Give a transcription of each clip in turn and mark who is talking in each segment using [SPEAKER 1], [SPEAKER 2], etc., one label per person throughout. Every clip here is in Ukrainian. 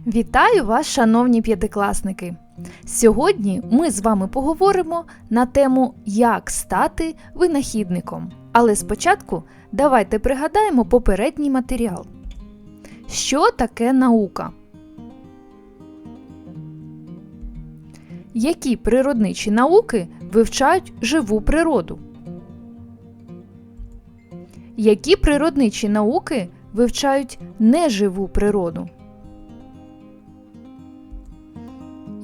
[SPEAKER 1] Вітаю вас, шановні п'ятикласники! Сьогодні ми з вами поговоримо на тему Як стати винахідником. Але спочатку давайте пригадаємо попередній матеріал. Що таке наука? Які природничі науки вивчають живу природу? Які природничі науки вивчають неживу природу?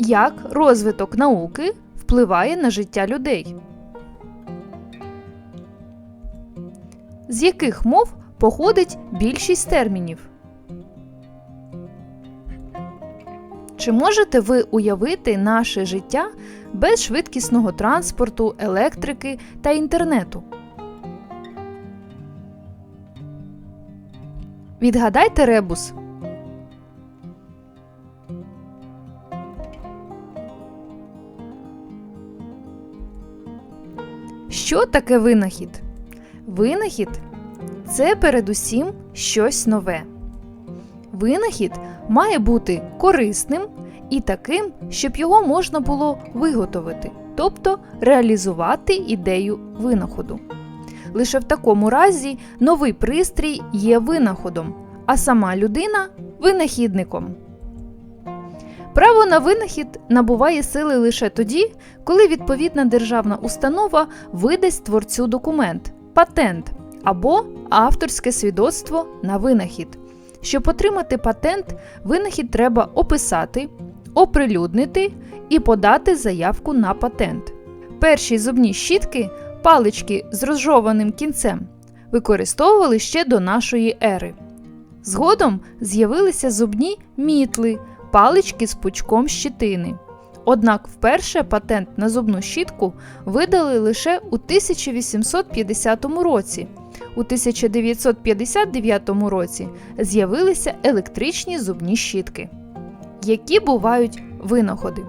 [SPEAKER 1] Як розвиток науки впливає на життя людей? З яких мов походить більшість термінів? Чи можете ви уявити наше життя без швидкісного транспорту, електрики та інтернету? Відгадайте ребус. Що таке винахід? Винахід це передусім щось нове. Винахід має бути корисним і таким, щоб його можна було виготовити, тобто реалізувати ідею винаходу. Лише в такому разі новий пристрій є винаходом, а сама людина винахідником. Право на винахід набуває сили лише тоді, коли відповідна державна установа видасть творцю документ, патент або авторське свідоцтво на винахід. Щоб отримати патент, винахід треба описати, оприлюднити і подати заявку на патент. Перші зубні щітки, палички з розжованим кінцем, використовували ще до нашої ери. Згодом з'явилися зубні мітли, палички з пучком щитини. Однак вперше патент на зубну щітку видали лише у 1850 році. У 1959 році з'явилися електричні зубні щітки. Які бувають винаходи?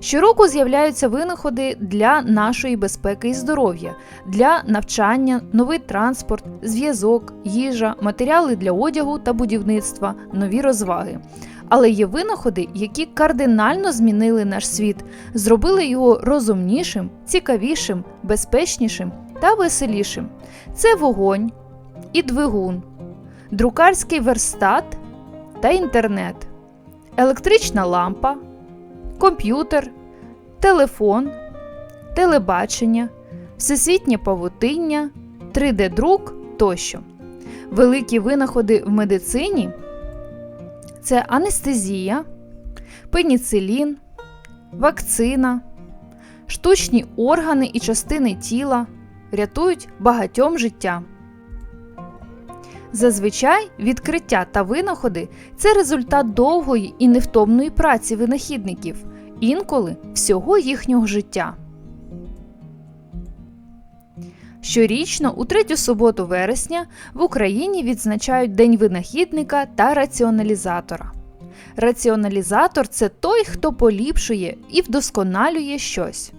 [SPEAKER 1] Щороку з'являються винаходи для нашої безпеки і здоров'я, для навчання, новий транспорт, зв'язок, їжа, матеріали для одягу та будівництва, нові розваги. Але є винаходи, які кардинально змінили наш світ, зробили його розумнішим, цікавішим, безпечнішим та веселішим. Це вогонь і двигун, друкарський верстат та інтернет, електрична лампа, комп'ютер, телефон, телебачення, всесвітнє павутиння, 3D-друк тощо. Великі винаходи в медицині це анестезія, пеніцилін, вакцина, штучні органи і частини тіла рятують багатьом життя. Зазвичай відкриття та винаходи це результат довгої і невтомної праці винахідників, інколи всього їхнього життя. Щорічно, у третю суботу вересня, в Україні відзначають День винахідника та раціоналізатора. Раціоналізатор це той, хто поліпшує і вдосконалює щось.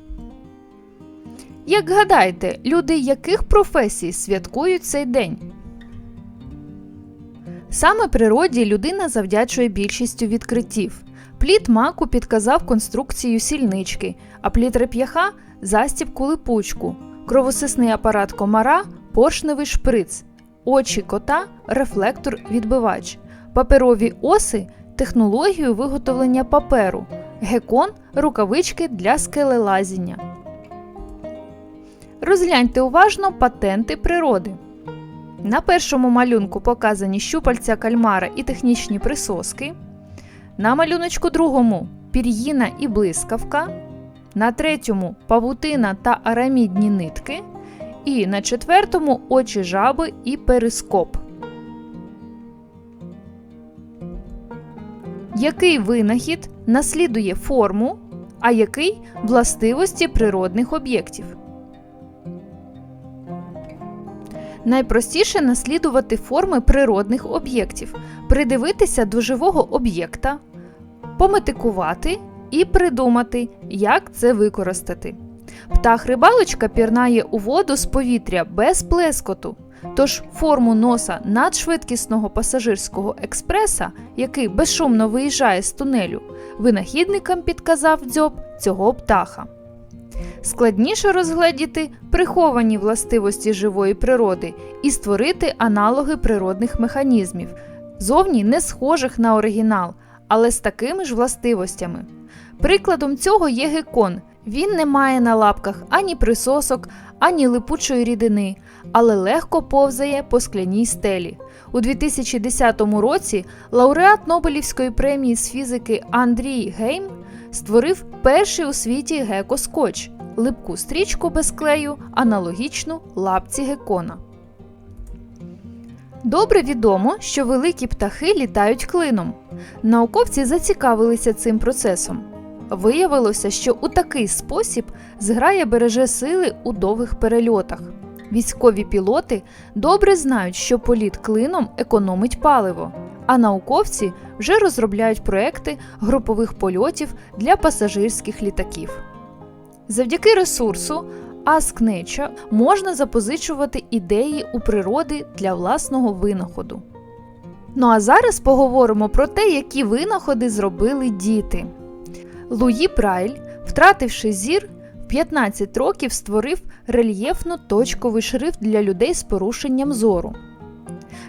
[SPEAKER 1] Як гадаєте, люди яких професій святкують цей день? Саме природі людина завдячує більшістю відкриттів. Плід маку підказав конструкцію сільнички, а плід реп'яха застібку липучку, кровосисний апарат комара, поршневий шприц, очі кота, рефлектор відбивач, паперові оси технологію виготовлення паперу, гекон рукавички для скелелазіння. Розгляньте уважно патенти природи. На першому малюнку показані щупальця кальмара і технічні присоски. На малюночку другому пір'їна і блискавка. На третьому павутина та арамідні нитки. І на четвертому очі жаби і перископ. Який винахід наслідує форму, а який властивості природних об'єктів? Найпростіше наслідувати форми природних об'єктів, придивитися до живого об'єкта, пометикувати і придумати, як це використати. Птах рибалочка пірнає у воду з повітря без плескоту. Тож форму носа надшвидкісного пасажирського експреса, який безшумно виїжджає з тунелю, винахідникам підказав дзьоб цього птаха. Складніше розгледіти приховані властивості живої природи і створити аналоги природних механізмів, зовні не схожих на оригінал, але з такими ж властивостями. Прикладом цього є гекон. Він не має на лапках ані присосок, ані липучої рідини, але легко повзає по скляній стелі. У 2010 році лауреат Нобелівської премії з фізики Андрій Гейм створив перший у світі гекоскотч – липку стрічку без клею, аналогічну лапці гекона. Добре відомо, що великі птахи літають клином. Науковці зацікавилися цим процесом. Виявилося, що у такий спосіб зграя береже сили у довгих перельотах. Військові пілоти добре знають, що політ клином економить паливо, а науковці вже розробляють проекти групових польотів для пасажирських літаків. Завдяки ресурсу Ask Nature можна запозичувати ідеї у природи для власного винаходу. Ну а зараз поговоримо про те, які винаходи зробили діти. Луї Брайль, втративши зір, в 15 років створив рельєфно-точковий шрифт для людей з порушенням зору.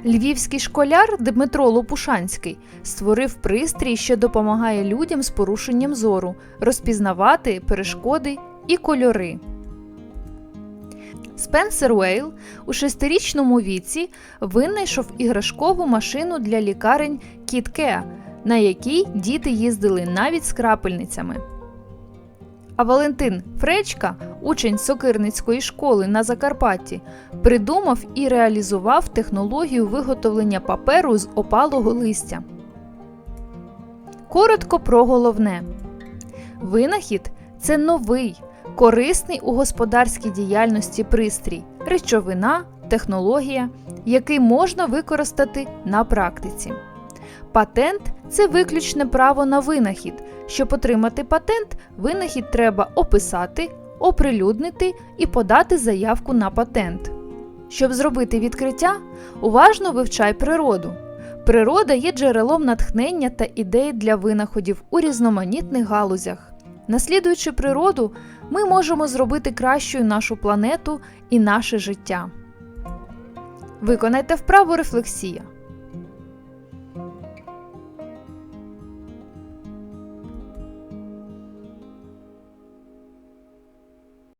[SPEAKER 1] Львівський школяр Дмитро Лопушанський створив пристрій, що допомагає людям з порушенням зору розпізнавати перешкоди і кольори. Спенсер Уейл у шестирічному віці винайшов іграшкову машину для лікарень Кіткеа, на якій діти їздили навіть з крапельницями. А Валентин Фречка, учень Сокирницької школи на Закарпатті, придумав і реалізував технологію виготовлення паперу з опалого листя. Коротко про головне. Винахід це новий, корисний у господарській діяльності пристрій, речовина, технологія, який можна використати на практиці. Патент це виключне право на винахід. Щоб отримати патент, винахід треба описати, оприлюднити і подати заявку на патент. Щоб зробити відкриття, уважно вивчай природу. Природа є джерелом натхнення та ідей для винаходів у різноманітних галузях. Наслідуючи природу, ми можемо зробити кращою нашу планету і наше життя. Виконайте вправу рефлексія.